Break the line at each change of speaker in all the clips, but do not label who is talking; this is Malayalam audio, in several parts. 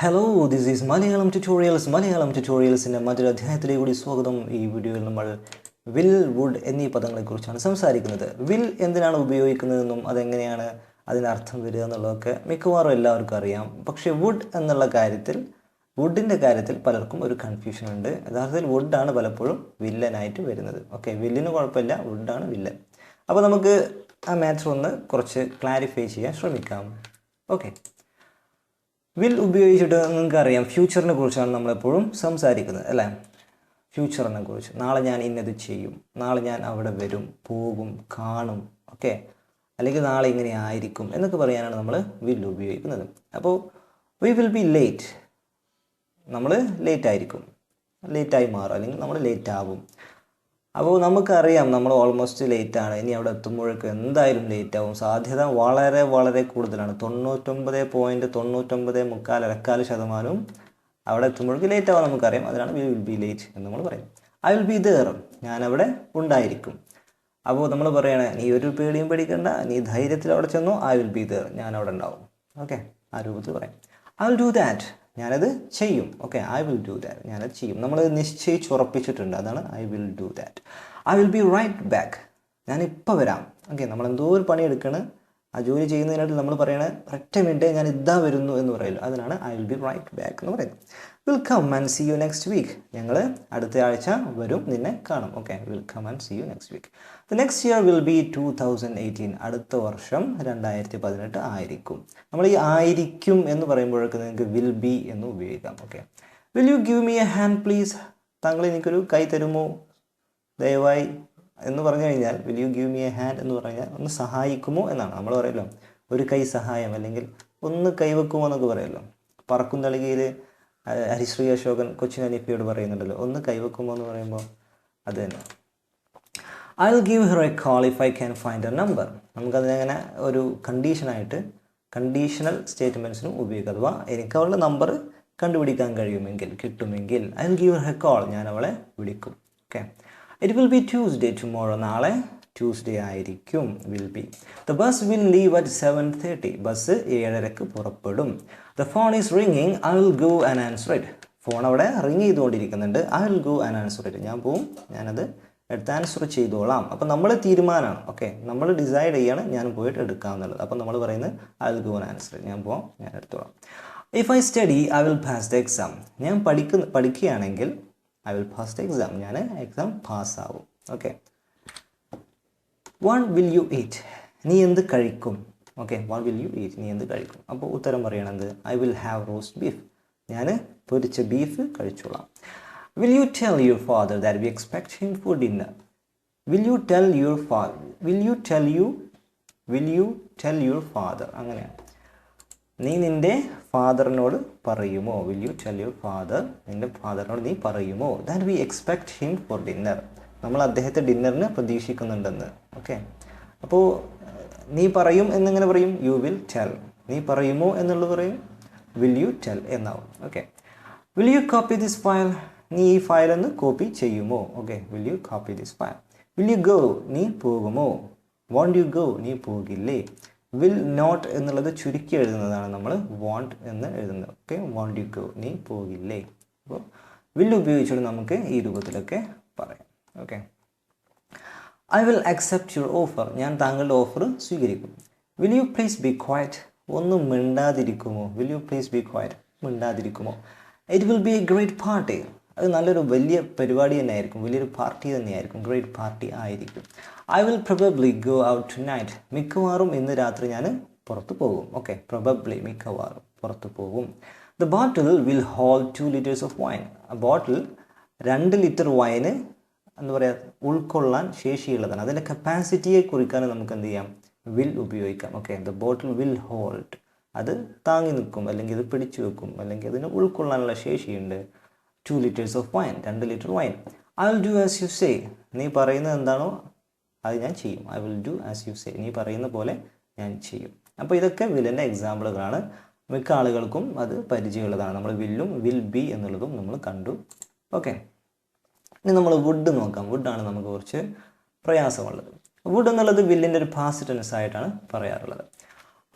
Hello this is Malayalam tutorials Malayalam ട്യൂട്ടോറിയൽസിന്റെ മറ്റൊരു അധ്യായത്തിലേക്ക് കൂടി സ്വാഗതം. ഈ വീഡിയോയിൽ നമ്മൾ വിൽ വുഡ് എന്നീ പദങ്ങളെക്കുറിച്ചാണ് സംസാരിക്കുന്നത്. വിൽ എന്തിനാണ് ഉപയോഗിക്കുന്നതെന്നും അതെങ്ങനെയാണ് അതിനർത്ഥം വരിക എന്നുള്ളതൊക്കെ മിക്കവാറും എല്ലാവർക്കും അറിയാം. പക്ഷേ വുഡ് എന്നുള്ള കാര്യത്തിൽ വുഡിന്റെ കാര്യത്തിൽ പലർക്കും ഒരു കൺഫ്യൂഷൻ ഉണ്ട്. യഥാർത്ഥത്തിൽ വുഡാണ് പലപ്പോഴും വില്ലനായിട്ട് വരുന്നത്. ഓക്കെ വില്ലിന് കുഴപ്പമില്ല വുഡാണ് വില്ലൻ അപ്പോൾ നമുക്ക് ആ മാറ്റർ ഒന്ന് കുറച്ച് ക്ലാരിഫൈ ചെയ്യാൻ ശ്രമിക്കാം. ഓക്കെ വിൽ ഉപയോഗിച്ചിട്ട് നിങ്ങൾക്ക് അറിയാം ഫ്യൂച്ചറിനെ കുറിച്ചാണ് നമ്മളെപ്പോഴും സംസാരിക്കുന്നത് അല്ലേ? ഫ്യൂച്ചറിനെ കുറിച്ച്. നാളെ ഞാൻ ഇന്നത് ചെയ്യും. നാളെ ഞാൻ അവിടെ വരും പോകും കാണും ഓക്കെ? അല്ലെങ്കിൽ നാളെ ഇങ്ങനെ ആയിരിക്കും എന്നൊക്കെ പറയാനാണ് നമ്മൾ വിൽ ഉപയോഗിക്കുന്നത്. അപ്പോൾ വി വിൽ ബി ലേറ്റ് നമ്മൾ ലേറ്റ് ആയിരിക്കും. ലേറ്റായി മാറും. അല്ലെങ്കിൽ നമ്മൾ ലേറ്റ് ആവും. അപ്പോൾ നമുക്കറിയാം നമ്മൾ ഓൾമോസ്റ്റ് ലേറ്റ് ആണ്. ഇനി അവിടെ എത്തുമ്പോഴേക്കും എന്തായാലും ലേറ്റ് ആവും. സാധ്യത വളരെ വളരെ കൂടുതലാണ്. തൊണ്ണൂറ്റൊമ്പത് പോയിന്റ് തൊണ്ണൂറ്റൊമ്പത് മുക്കാൽ അരക്കാൽ ശതമാനവും അവിടെ എത്തുമ്പോഴേക്കും ലേറ്റ് ആവാൻ നമുക്കറിയാം. അതിനാണ് വി വിൽ ബി ലേറ്റ് എന്ന് നമ്മൾ പറയും ഐ വിൽ ബി ദർ ഞാനവിടെ ഉണ്ടായിരിക്കും. അപ്പോൾ നമ്മൾ പറയണേ നീ ഒരു പേടിയും പേടിക്കണ്ട. നീ ധൈര്യത്തിൽ അവിടെ ചെന്നു. ഐ വിൽ ബി ദർ ഞാൻ അവിടെ ഉണ്ടാവും. ഓക്കെ ആ രൂപത്തിൽ പറയാം. ഐ വിൽ ഡു ദാറ്റ് ഞാനത് ചെയ്യും. Okay I will do that ഞാനത് ചെയ്യും. നമ്മൾ നിശ്ചയിച്ച് ഉറപ്പിച്ചിട്ടുണ്ട് അതാണ് I will do that I will be right back ഞാനിപ്പോൾ വരാം. ഓക്കെ നമ്മൾ എന്തോ ഒരു പണി എടുക്കണ് ആ ജോലി ചെയ്യുന്നതിനായിട്ട് നമ്മൾ പറയണത് ഒറ്റ മിനിറ്റ് ഞാൻ ഇതാ വരുന്നു എന്ന് പറയുമല്ലോ അതിനാണ് I will be right back എന്ന് പറയുന്നത്. Will come and see you next week ഞങ്ങൾ അടുത്ത ആഴ്ച വരും നിന്നെ കാണും. Okay will come and see you next week the next year will be two thousand eighteen അടുത്ത വർഷം രണ്ടായിരത്തി പതിനെട്ട് ആയിരിക്കും. നമ്മൾ ഈ ആയിരിക്കും എന്ന് പറയുമ്പോഴൊക്കെ നിങ്ങൾക്ക് വിൽ ബി എന്ന് ഉപയോഗിക്കാം. Okay will you give me a hand please താങ്കൾ എനിക്കൊരു കൈ തരുമോ? ദയവായി എന്ന് പറഞ്ഞു കഴിഞ്ഞാൽ will you give me a hand എന്ന് പറഞ്ഞാൽ ഒന്ന് സഹായിക്കുമോ? എന്നാണ്. നമ്മൾ പറയല്ലോ ഒരു കൈ സഹായം അല്ലെങ്കിൽ ഒന്ന് കൈവെക്കുമോ എന്നൊക്കെ പറയുമല്ലോ. പറക്കും തളികയിൽ ഹരിശ്രീ അശോകൻ കൊച്ചിൻ അനിഫിയോട് പറയുന്നുണ്ടല്ലോ ഒന്ന് കൈവെക്കുമോ എന്ന് പറയുമ്പോൾ അത് തന്നെ. I will give her a call if I can find a number നമുക്കതിനങ്ങനെ ഒരു കണ്ടീഷനായിട്ട് കണ്ടീഷണൽ സ്റ്റേറ്റ്മെന്റ്സിനും ഉപയോഗിക്കുക അഥവാ എനിക്ക് അവളുടെ നമ്പർ കണ്ടുപിടിക്കാൻ കഴിയുമെങ്കിൽ കിട്ടുമെങ്കിൽ I will give her call ഞാൻ അവളെ വിളിക്കും. Okay it will be Tuesday tomorrow നാളെ ട്യൂസ്ഡേ ആയിരിക്കും. Will be the bus will leave at seven thirty bus ഏഴരക്ക് പുറപ്പെടും. The phone is റിങ്ങിങ് I will go and answer it phone അവിടെ ring ചെയ്തുകൊണ്ടിരിക്കുന്നുണ്ട്. I will go and answer it ഞാൻ പോവും. ഞാനത് എടുത്ത് ആൻസർ ചെയ്തോളാം. അപ്പം നമ്മൾ തീരുമാനമാണ്. ഓക്കെ നമ്മൾ ഡിസൈഡ് ചെയ്യാണ്. ഞാൻ പോയിട്ട് എടുക്കാമെന്നുള്ളത് അപ്പം നമ്മൾ പറയുന്നത് I will go and answer ഞാൻ പോവാം. ഞാൻ എടുത്തോളാം. If I study I will pass the exam ഞാൻ പഠിക്കുന്ന പഠിക്കുകയാണെങ്കിൽ I will pass the exam ഞാൻ exam പാസ്സാവും okay when will you eat നീ എന്ത് കഴിക്കും? Okay when will you eat നീ എന്ത് കഴിക്കും? അപ്പോൾ ഉത്തരം പറയണത് I will have roast beef ഞാൻ പൊരിച്ച ബീഫ് കഴിച്ചോളാം. Will you tell your father that we expect him for dinner will you tell your father will you tell you will you tell your father അങ്ങനെയാണ്. നീ നിന്റെ ഫാദറിനോട് പറയുമോ? Will you tell your father നിന്റെ ഫാദറിനോട് നീ പറയുമോ? That we expect him for dinner നമ്മൾ അദ്ദേഹത്തെ ഡിന്നറിന് പ്രതീക്ഷിക്കുന്നുണ്ടെന്ന്. ഓക്കെ അപ്പോൾ നീ പറയും എന്നിങ്ങനെ പറയും? യു വിൽ ടെൽ നീ പറയുമോ എന്നുള്ളത് പറയും? വിൽ യു ടെൽ എന്നാവും. Okay will you copy this file നീ ഈ ഫയൽ ഒന്ന് കോപ്പി ചെയ്യുമോ? Okay will you copy this file will you go നീ പോകുമോ? വോണ്ട് യു ഗോ നീ പോകില്ലേ? വിൽ നോട്ട് എന്നുള്ളത് ചുരുക്കി എഴുതുന്നതാണ് നമ്മൾ വോണ്ട് എന്ന് എഴുതുന്നത്. ഓക്കെ വോണ്ട് യു ഗോ നീ പോകില്ലേ? അപ്പോൾ വിൽ ഉപയോഗിച്ചുകൊണ്ട് നമുക്ക് ഈ രൂപത്തിലൊക്കെ പറയാം. Okay I will accept your offer ഞാൻ താങ്കളുടെ ഓഫർ സ്വീകരിക്കും. Will you please be quiet ഒന്നും മിണ്ടാതിരിക്കുമോ? Will you please be quiet മിണ്ടാതിരിക്കുമോ? It will be a great party അത് നല്ലൊരു വലിയ പരിപാടി തന്നെയായിരിക്കും. വലിയൊരു പാർട്ടി തന്നെയായിരിക്കും. ഗ്രേറ്റ് പാർട്ടി ആയിരിക്കും. I will probably go out tonight മിക്കവാറും ഇന്ന് രാത്രി ഞാൻ പുറത്ത് പോകും. ഓക്കെ പ്രൊബബ്ലി മിക്കവാറും പുറത്ത് പോകും. The bottle will hold two litres of wine bottle രണ്ട് ലിറ്റർ വൈന് എന്താ പറയുക ഉൾക്കൊള്ളാൻ ശേഷിയുള്ളതാണ്. അതിന്റെ കപ്പാസിറ്റിയെ കുറിക്കാൻ നമുക്ക് എന്ത് ചെയ്യാം? വിൽ ഉപയോഗിക്കാം. Okay the bottle will hold അത് താങ്ങി നിൽക്കും അല്ലെങ്കിൽ ഇത് പിടിച്ചു വെക്കും അല്ലെങ്കിൽ അതിന് ഉൾക്കൊള്ളാനുള്ള ശേഷിയുണ്ട്. ടു ലിറ്റേഴ്സ് ഓഫ് വൈൻ രണ്ട് litre wine I will do as you say നീ പറയുന്നത് എന്താണോ അത് ഞാൻ ചെയ്യും. I will do as you say നീ പറയുന്ന പോലെ ഞാൻ ചെയ്യും. അപ്പോൾ ഇതൊക്കെ വില്ലിന്റെ എക്സാമ്പിളുകളാണ് മിക്ക ആളുകൾക്കും അത് പരിചയമുള്ളതാണ്. നമ്മൾ വില്ലും വിൽ ബി എന്നുള്ളതും നമ്മൾ കണ്ടു. ഓക്കെ ഇനി നമ്മൾ വുഡ് നോക്കാം. വുഡാണ് നമുക്ക് കുറച്ച് പ്രയാസമുള്ളത്. വുഡ് എന്നുള്ളത് വില്ലിന്റെ ഒരു പാസ്റ്റ് ടെൻസ് ആയിട്ടാണ് പറയാറുള്ളത്.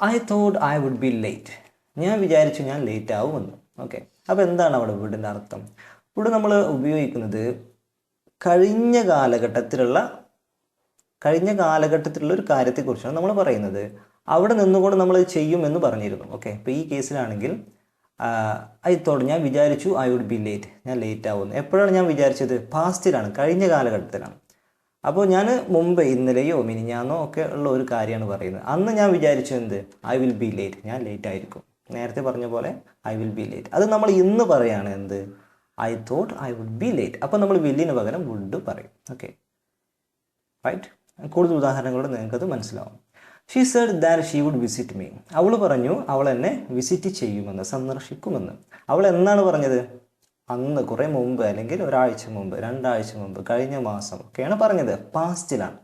I thought I would be late ഞാൻ വിചാരിച്ചു ഞാൻ ലേറ്റ് ആവുമെന്ന്. ഓക്കെ അപ്പോൾ എന്താണ് അവിടെ വുഡിന്റെ അർത്ഥം? വുഡ് നമ്മൾ ഉപയോഗിക്കുന്നത് കഴിഞ്ഞ കാലഘട്ടത്തിലുള്ള കഴിഞ്ഞ കാലഘട്ടത്തിലുള്ള ഒരു കാര്യത്തെക്കുറിച്ചാണ് നമ്മൾ പറയുന്നത്. അവിടെ നിന്നുകൊണ്ട് നമ്മൾ ചെയ്യും എന്ന് പറഞ്ഞിരുന്നു. ഓക്കെ ഇപ്പോൾ ഈ കേസിലാണെങ്കിൽ ഐ തോട്ട് ഞാൻ വിചാരിച്ചു ഐ വുഡ് ബി ലേറ്റ് ഞാൻ ലേറ്റ് ആവുന്നു. എപ്പോഴാണ് ഞാൻ വിചാരിച്ചത്? പാസ്റ്റിലാണ് കഴിഞ്ഞ കാലഘട്ടത്തിലാണ്. അപ്പോൾ ഞാൻ മുമ്പ് ഇന്നലെയോ മിനിഞ്ഞാന്നോ ഒക്കെ ഉള്ള ഒരു കാര്യമാണ് പറയുന്നത്. അന്ന് ഞാൻ വിചാരിച്ചു എന്ത്? ഐ വിൽ ബി ലേറ്റ് ഞാൻ ലേറ്റ് ആയിരിക്കും. നേരത്തെ പറഞ്ഞ പോലെ ഐ വിൽ ബി ലേറ്റ് അത് നമ്മൾ ഇന്ന് പറയുകയാണ് എന്ത്? I thought I would be late അപ്പോൾ നമ്മൾ വില്ലിന് പകരം വുഡ് പറയും. ഓക്കെ റൈറ്റ് കൂടുതൽ ഉദാഹരണങ്ങളോട് നിങ്ങൾക്കത് മനസ്സിലാവും. She said that she would visit me അവൾ പറഞ്ഞു അവൾ എന്നെ വിസിറ്റ് ചെയ്യുമെന്ന് സന്ദർശിക്കുമെന്ന്. അവൾ എന്നാണ് പറഞ്ഞത്? അന്ന് കുറേ മുമ്പ് അല്ലെങ്കിൽ ഒരാഴ്ച മുമ്പ് രണ്ടാഴ്ച മുമ്പ് കഴിഞ്ഞ മാസം ഒക്കെയാണ് പറഞ്ഞത്. പാസ്റ്റിലാണ്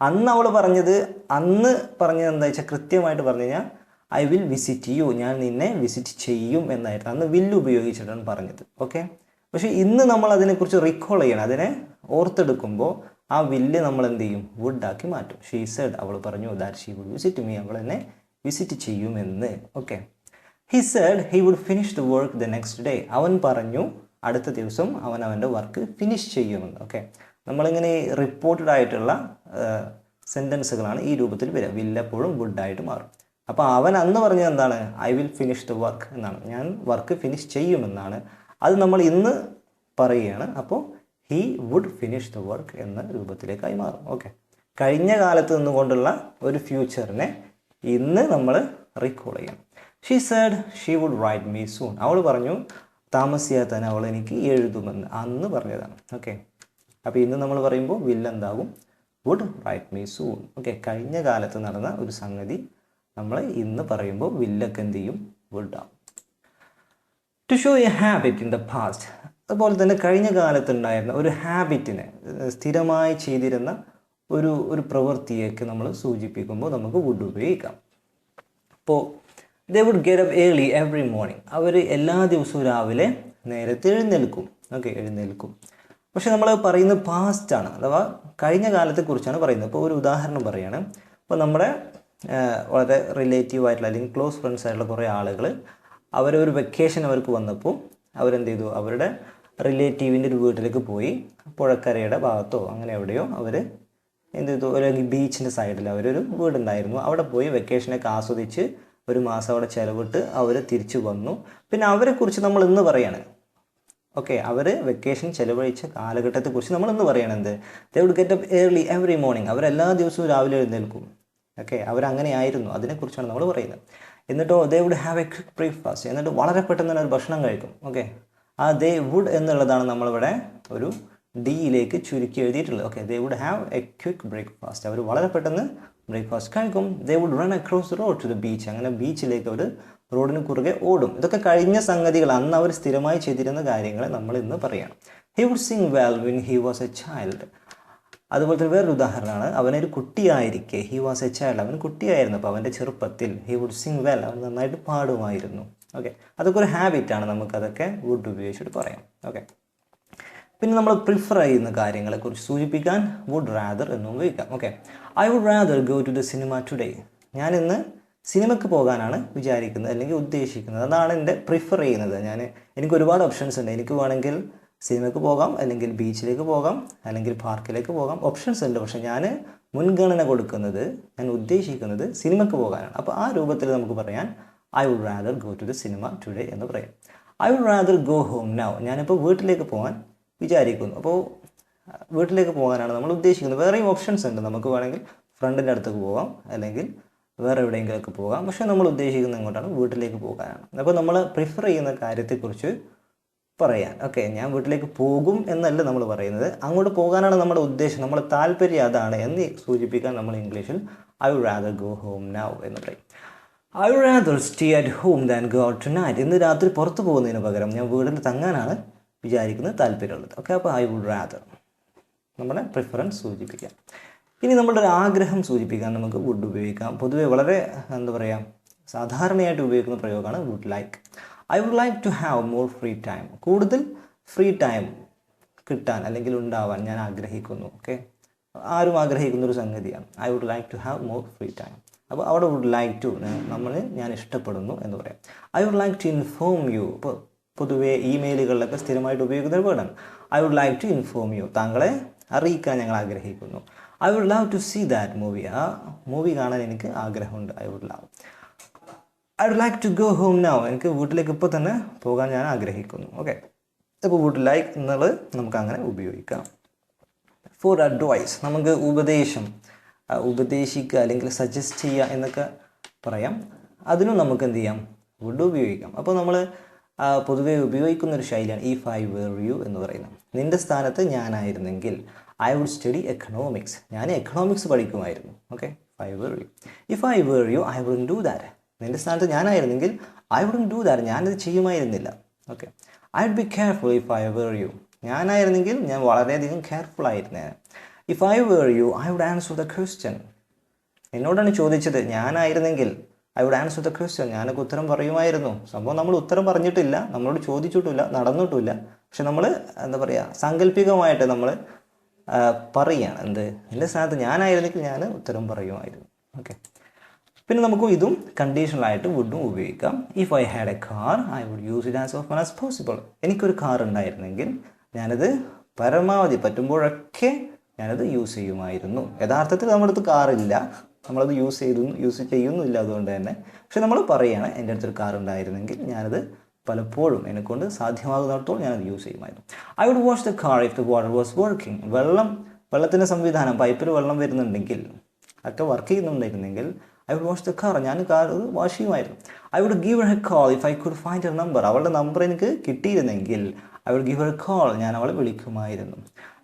അന്ന് അവൾ പറഞ്ഞത് അന്ന് പറഞ്ഞത് എന്താ വെച്ചാൽ കൃത്യമായിട്ട് പറഞ്ഞു കഴിഞ്ഞാൽ ഐ വിൽ വിസിറ്റ് യു ഞാൻ നിന്നെ വിസിറ്റ് ചെയ്യും എന്നായിരുന്നു. അന്ന് വില്ല് ഉപയോഗിച്ചിട്ടാണ് പറഞ്ഞത്. ഓക്കെ പക്ഷേ ഇന്ന് നമ്മൾ അതിനെക്കുറിച്ച് റിക്കോൾ ചെയ്യണം. അതിനെ ഓർത്തെടുക്കുമ്പോൾ ആ വില്ല് നമ്മൾ എന്ത് ചെയ്യും? വുഡാക്കി മാറ്റും. ഷീ സെഡ് അവൾ പറഞ്ഞു that she would visit me അവൾ എന്നെ വിസിറ്റ് ചെയ്യുമെന്ന് okay he said he would finish the work the next day അവൻ പറഞ്ഞു അടുത്ത ദിവസം അവൻ അവന്റെ വർക്ക് ഫിനിഷ് ചെയ്യുമെന്ന്. ഓക്കെ നമ്മളിങ്ങനെ റിപ്പോർട്ടഡ് ആയിട്ടുള്ള സെന്റൻസുകളാണ് ഈ രൂപത്തിൽ വരിക. വില്ലെപ്പോഴും വുഡായിട്ട് മാറും. അപ്പോൾ അവൻ അന്ന് പറഞ്ഞത് എന്താണ്? I will finish the work എന്നാണ്. ഞാൻ വർക്ക് ഫിനിഷ് ചെയ്യുമെന്നാണ്. അത് നമ്മൾ ഇന്ന് പറയുകയാണ്. അപ്പോൾ he would finish the work എന്ന രൂപത്തിലേക്കായി മാറും. ഓക്കെ കഴിഞ്ഞ കാലത്ത് നിന്നുകൊണ്ടുള്ള ഒരു ഫ്യൂച്ചറിനെ ഇന്ന് നമ്മൾ റീകോൾ ചെയ്യണം she said she would write me soon അവൾ പറഞ്ഞു താമസിയാതെ തന്നെ അവൾ എനിക്ക് എഴുതുമെന്ന് അന്ന് പറഞ്ഞതാണ്. ഓക്കെ അപ്പോൾ ഇന്ന് നമ്മൾ പറയുമ്പോൾ വില്ലെന്താകും? Would write me soon okay കഴിഞ്ഞ കാലത്ത് നടന്ന ഒരു സംഗതി നമ്മൾ ഇന്ന് പറയുമ്പോൾ വില്ലൊക്കെ എന്ത് ചെയ്യും? വുഡ് ആവും to show a habit in the past അതുപോലെ തന്നെ കഴിഞ്ഞ കാലത്തുണ്ടായിരുന്ന ഒരു ഹാബിറ്റിനെ സ്ഥിരമായി ചെയ്തിരുന്ന ഒരു ഒരു പ്രവൃത്തിയൊക്കെ നമ്മൾ സൂചിപ്പിക്കുമ്പോൾ നമുക്ക് വുഡ് ഉപയോഗിക്കാം. അപ്പോൾ they would get up early every morning അവർ എല്ലാ ദിവസവും രാവിലെ നേരത്തെ എഴുന്നേൽക്കും. ഓക്കെ എഴുന്നേൽക്കും. പക്ഷെ നമ്മൾ പറയുന്നത് പാസ്റ്റാണ് അഥവാ കഴിഞ്ഞ കാലത്തെക്കുറിച്ചാണ് പറയുന്നത്. അപ്പോൾ ഒരു ഉദാഹരണം പറയുകയാണ് അപ്പോൾ നമ്മുടെ വളരെ റിലേറ്റീവ് ആയിട്ടുള്ള അല്ലെങ്കിൽ ക്ലോസ് ഫ്രണ്ട്സ് ആയിട്ടുള്ള കുറേ ആളുകൾ അവരൊരു വെക്കേഷൻ അവർക്ക് വന്നപ്പോൾ അവരെന്ത് ചെയ്തു അവരുടെ റിലേറ്റീവിന്റെ ഒരു വീട്ടിലേക്ക് പോയി. പുഴക്കരയുടെ ഭാഗത്തോ അങ്ങനെ എവിടെയോ അവർ എന്ത് ചെയ്തു അല്ലെങ്കിൽ ബീച്ചിന്റെ സൈഡിൽ അവരൊരു വീടുണ്ടായിരുന്നു. അവിടെ പോയി വെക്കേഷനൊക്കെ ആസ്വദിച്ച് ഒരു മാസം അവിടെ ചിലവിട്ട് അവർ തിരിച്ചു വന്നു. പിന്നെ അവരെക്കുറിച്ച് നമ്മൾ ഇന്ന് പറയാണ്. ഓക്കെ അവർ വെക്കേഷൻ ചിലവഴിച്ച കാലഘട്ടത്തെക്കുറിച്ച് നമ്മൾ ഇന്ന് പറയണത്. They would get up early every morning അവർ എല്ലാ ദിവസവും രാവിലെ എഴുന്നേൽക്കും. ഓക്കെ അവരങ്ങനെയായിരുന്നു. അതിനെക്കുറിച്ചാണ് നമ്മൾ പറയുന്നത്. എന്നിട്ടോ they would have a quick breakfast എന്നിട്ട് വളരെ പെട്ടെന്ന് തന്നെ ഒരു ഭക്ഷണം കഴിക്കും. ഓക്കെ ആ ദേ വുഡ് എന്നുള്ളതാണ് നമ്മളിവിടെ ഒരു ഡിയിലേക്ക് ചുരുക്കി എഴുതിയിട്ടുള്ളത്. Okay they would have a quick breakfast അവർ വളരെ പെട്ടെന്ന് ബ്രേക്ക്ഫാസ്റ്റ് കഴിക്കും. They would run across road to the beach അങ്ങനെ ബീച്ചിലേക്ക് അവർ റോഡിന് കുറുകെ ഓടും. ഇതൊക്കെ കഴിഞ്ഞ സംഗതികൾ. അന്ന് അവർ സ്ഥിരമായി ചെയ്തിരുന്ന കാര്യങ്ങളെ നമ്മൾ ഇന്ന് പറയണം. He would sing well when he was a child അതുപോലെ തന്നെ വേറൊരു ഉദാഹരണമാണ്. അവനൊരു കുട്ടിയായിരിക്കെ. ഹി വാസ് എ ചൈൽഡ് അവൻ കുട്ടിയായിരുന്നു. അപ്പോൾ അവന്റെ ചെറുപ്പത്തിൽ ഹി വുഡ് സിങ് വെൽ അവൻ നന്നായിട്ട് പാടുമായിരുന്നു. ഓക്കെ അതൊക്കെ ഒരു ഹാബിറ്റാണ് നമുക്കതൊക്കെ വുഡ് ഉപയോഗിച്ചിട്ട് പറയാം. ഓക്കെ പിന്നെ നമ്മൾ പ്രിഫർ ചെയ്യുന്ന കാര്യങ്ങളെക്കുറിച്ച് സൂചിപ്പിക്കാൻ വുഡ് റാദർ എന്ന് ഉപയോഗിക്കാം. Okay I would rather go to the cinema today ഞാൻ ഇന്ന് സിനിമയ്ക്ക് പോകാനാണ് വിചാരിക്കുന്നത് അല്ലെങ്കിൽ ഉദ്ദേശിക്കുന്നത്. അതാണ് എന്റെ പ്രിഫർ ചെയ്യുന്നത്. ഞാൻ എനിക്ക് ഒരുപാട് ഓപ്ഷൻസ് ഉണ്ട്. എനിക്ക് വേണമെങ്കിൽ സിനിമയ്ക്ക് പോകാം അല്ലെങ്കിൽ ബീച്ചിലേക്ക് പോകാം അല്ലെങ്കിൽ പാർക്കിലേക്ക് പോകാം. ഓപ്ഷൻസ് ഉണ്ട്. പക്ഷേ ഞാൻ മുൻഗണന കൊടുക്കുന്നത് ഞാൻ ഉദ്ദേശിക്കുന്നത് സിനിമയ്ക്ക് പോകാനാണ്. അപ്പോൾ ആ രൂപത്തിൽ നമുക്ക് പറയാൻ I would rather go to the cinema today എന്ന് പറയാം. I would rather go home now ഞാനിപ്പോൾ വീട്ടിലേക്ക് പോകാൻ വിചാരിക്കുന്നു. അപ്പോൾ വീട്ടിലേക്ക് പോകാനാണ് നമ്മൾ ഉദ്ദേശിക്കുന്നത്. വേറെയും ഓപ്ഷൻസ് ഉണ്ട്. നമുക്ക് വേണമെങ്കിൽ ഫ്രണ്ടിന്റെ അടുത്തേക്ക് പോകാം അല്ലെങ്കിൽ വേറെ എവിടെയെങ്കിലുമൊക്കെ പോകാം. പക്ഷേ നമ്മൾ ഉദ്ദേശിക്കുന്നത് ഇങ്ങോട്ടാണ് വീട്ടിലേക്ക് പോകാനാണ്. അപ്പോൾ നമ്മൾ പ്രിഫർ ചെയ്യുന്ന കാര്യത്തെക്കുറിച്ച് പറയാൻ. ഓക്കെ ഞാൻ വീട്ടിലേക്ക് പോകും എന്നല്ല നമ്മൾ പറയുന്നത്. അങ്ങോട്ട് പോകാനാണ് നമ്മുടെ ഉദ്ദേശം. നമ്മുടെ താല്പര്യം അതാണ് എന്ന് സൂചിപ്പിക്കാൻ നമ്മൾ ഇംഗ്ലീഷിൽ I rather go home now എന്ന് പറയും. I rather stay at home than go out tonight ഇന്ന് രാത്രി പുറത്ത് പോകുന്നതിന് പകരം ഞാൻ വീടിന് തങ്ങാനാണ് വിചാരിക്കുന്നത് താല്പര്യമുള്ളത്. ഓക്കെ അപ്പോൾ ഐ വുഡ് റാദർ നമ്മുടെ പ്രിഫറൻസ് സൂചിപ്പിക്കാം. ഇനി നമ്മളുടെ ഒരു ആഗ്രഹം സൂചിപ്പിക്കാൻ നമുക്ക് വുഡ് ഉപയോഗിക്കാം. പൊതുവെ വളരെ എന്താ പറയുക സാധാരണയായിട്ട് ഉപയോഗിക്കുന്ന പ്രയോഗമാണ് would like I would like to have more free time കൂടുതൽ ഫ്രീ ടൈം കിട്ടാൻ അല്ലെങ്കിൽ ഉണ്ടാവാൻ ഞാൻ ആഗ്രഹിക്കുന്നു. ഓക്കെ ആരും ആഗ്രഹിക്കുന്ന ഒരു സംഗതിയാണ്. I would like to have more free time അപ്പോൾ അവിടെ വുഡ് ലൈക്ക് ടു നമ്മൾ ഞാൻ ഇഷ്ടപ്പെടുന്നു എന്ന് പറയാം. I would like to inform you ഇപ്പോൾ പൊതുവേ ഇമെയിലുകളിലൊക്കെ സ്ഥിരമായിട്ട് ഉപയോഗിക്കുന്ന ഒരു വേർഡാണ് I would like to inform you താങ്കളെ അറിയിക്കാൻ ഞങ്ങൾ ആഗ്രഹിക്കുന്നു. I would love to see that movie ആ മൂവി കാണാൻ എനിക്ക് ആഗ്രഹമുണ്ട്. I would love I like to go home now എനിക്ക് വീട്ടിലേക്ക് ഇപ്പോൾ തന്നെ പോകാൻ ഞാൻ ആഗ്രഹിക്കുന്നു. ഓക്കെ അപ്പോൾ വുഡ് ലൈക്ക് എന്നുള്ളത് നമുക്ക് അങ്ങനെ ഉപയോഗിക്കാം. ഫോർ അഡ്വൈസ് നമുക്ക് ഉപദേശം ഉപദേശിക്കുക അല്ലെങ്കിൽ സജസ്റ്റ് ചെയ്യുക എന്നൊക്കെ പറയാം. അതിനും നമുക്ക് എന്ത് ചെയ്യാം? വുഡ് ഉപയോഗിക്കാം. അപ്പോൾ നമ്മൾ പൊതുവെ ഉപയോഗിക്കുന്ന ഒരു ശൈലിയാണ് ഈ ഫൈവ് വേർ യു എന്ന് പറയുന്നത്. നിന്റെ സ്ഥാനത്ത് ഞാനായിരുന്നെങ്കിൽ ഐ വുഡ് സ്റ്റഡി എക്കണോമിക്സ് ഞാൻ economics പഠിക്കുമായിരുന്നു. Okay five were you if I were you I would do that നിന്റെ സ്ഥാനത്ത് ഞാനായിരുന്നെങ്കിൽ ഐ വുഡൻ ഡു ദാറ്റ് ഞാനത് ചെയ്യുമായിരുന്നില്ല. Okay I be careful if I were you ഞാനായിരുന്നെങ്കിൽ ഞാൻ വളരെയധികം കെയർഫുൾ ആയിരുന്നേ. If I were you I would answer the question എന്നോടാണ് ചോദിച്ചത് ഞാനായിരുന്നെങ്കിൽ I would answer the question ഞാനൊക്കെ ഉത്തരം പറയുമായിരുന്നു. സംഭവം നമ്മൾ ഉത്തരം പറഞ്ഞിട്ടില്ല നമ്മളോട് ചോദിച്ചിട്ടില്ല നടന്നിട്ടില്ല. പക്ഷെ നമ്മൾ എന്താ പറയുക സാങ്കല്പികമായിട്ട് നമ്മൾ പറയുകയാണ്. എന്ത്? എന്റെ സ്ഥാനത്ത് ഞാനായിരുന്നെങ്കിൽ ഞാൻ ഉത്തരം പറയുമായിരുന്നു. ഓക്കെ പിന്നെ നമുക്ക് ഇതും കണ്ടീഷണലായിട്ട് വുഡും ഉപയോഗിക്കാം. If I had a car I would use it as of as possible എനിക്കൊരു കാർ ഉണ്ടായിരുന്നെങ്കിൽ ഞാനത് പരമാവധി പറ്റുമ്പോഴൊക്കെ ഞാനത് യൂസ് ചെയ്യുമായിരുന്നു. യഥാർത്ഥത്തിൽ നമ്മുടെ അടുത്ത് കാറില്ല നമ്മളത് യൂസ് ചെയ്തു യൂസ് ചെയ്യുന്നില്ല അതുകൊണ്ട് തന്നെ. പക്ഷെ നമ്മൾ പറയുകയാണ് എന്റെ അടുത്തൊരു കാർ ഉണ്ടായിരുന്നെങ്കിൽ ഞാനത് പലപ്പോഴും എന്നെക്കൊണ്ട് സാധ്യമാകുന്നിടത്തോളം ഞാനത് യൂസ് ചെയ്യുമായിരുന്നു. I would wash the car if the water was working വെള്ളം വെള്ളത്തിന്റെ സംവിധാനം പൈപ്പിൽ വെള്ളം വരുന്നുണ്ടെങ്കിൽ ഒക്കെ work ചെയ്യുന്നുണ്ടായിരുന്നെങ്കിൽ I would wash the car ഞാൻ കാർ വാഷ് ചെയ്യുമായിരുന്നു I would give her call if I could find a number അവളുടെ നമ്പർ എനിക്ക് കിട്ടിയിരുന്നെങ്കിൽ I would give a call ഞാൻ അവളെ വിളിക്കുമായിരുന്നു.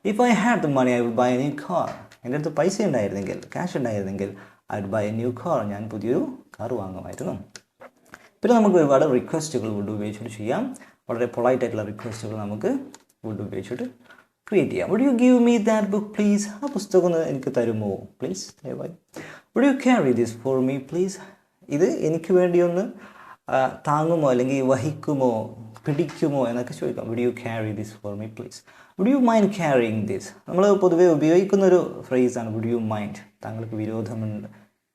If I had the money I would buy a new car എന്റെ അടുത്ത് പൈസ ഉണ്ടായിരുന്നെങ്കിൽ ക്യാഷ് ഉണ്ടായിരുന്നെങ്കിൽ I would buy a new car ഞാൻ പുതിയൊരു കാർ വാങ്ങുമായിരുന്നു. പിന്നെ നമുക്ക് ഒരുപാട് റിക്വസ്റ്റുകൾ വുഡ് ഉപയോഗിച്ചിട്ട് ചെയ്യാം. വളരെ പൊളൈറ്റ് ആയിട്ടുള്ള റിക്വസ്റ്റുകൾ നമുക്ക് വുഡ് ഉപയോഗിച്ചിട്ട് ക്രിയേറ്റ് ചെയ്യാം. Would you give me that book please ആ പുസ്തകം ഒന്ന് എനിക്ക് തരുമോ? പ്ലീസ് ദയവായി. Would you carry this for me please ഇത് എനിക്ക് വേണ്ടി ഒന്ന് താങ്ങുമോ അല്ലെങ്കിൽ വഹിക്കുമോ പിടിക്കുമോ എന്നൊക്കെ ചോദിക്കാം. Would you carry this for me please would you mind carrying this നമ്മൾ പൊതുവേ ഉപയോഗിക്കുന്ന ഒരു ഫ്രേസാണ് വുഡ് യു മൈൻഡ് താങ്കൾക്ക് വിരോധമുണ്ട്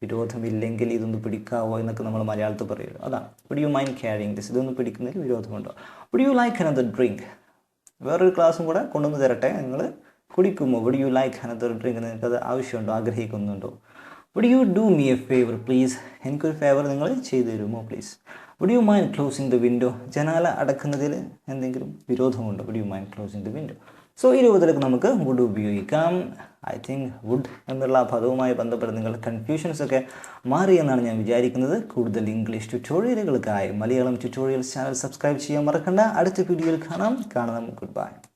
വിരോധമില്ലെങ്കിൽ ഇതൊന്ന് പിടിക്കാവോ എന്നൊക്കെ നമ്മൾ മലയാളത്തിൽ പറയുമല്ലോ അതാണ്. Would you mind carrying this ഇതൊന്ന് പിടിക്കുന്നതിൽ വിരോധമുണ്ടോ? Would you like another drink വേറൊരു ക്ലാസ്സും കൂടെ കൊണ്ടുവന്ന് തരട്ടെ. നിങ്ങൾ കുടിക്കുമോ? Would you like another drink നിങ്ങൾക്കത് ആവശ്യമുണ്ടോ? ആഗ്രഹിക്കുന്നുണ്ടോ? Would you do me a favour please എനിക്കൊരു ഫേവർ നിങ്ങൾ ചെയ്തു തരുമോ please would you mind closing the window ജനാല അടക്കുന്നതിൽ എന്തെങ്കിലും വിരോധമുണ്ടോ? Would you mind closing the window so ഈ രൂപത്തിലൊക്കെ നമുക്ക് വുഡ് ഉപയോഗിക്കാം. ഐ തിങ്ക് വുഡ് എന്നുള്ള പദവുമായി ബന്ധപ്പെട്ട് നിങ്ങളുടെ കൺഫ്യൂഷൻസ് ഒക്കെ മാറി എന്നാണ് ഞാൻ വിചാരിക്കുന്നത്. കൂടുതൽ ഇംഗ്ലീഷ് ട്യൂട്ടോറിയലുകൾക്കായി മലയാളം ട്യൂട്ടോറിയൽസ് ചാനൽ സബ്സ്ക്രൈബ് ചെയ്യാൻ മറക്കണ്ട. അടുത്ത വീഡിയോയിൽ കാണാം. കാണാം ഗുഡ് ബൈ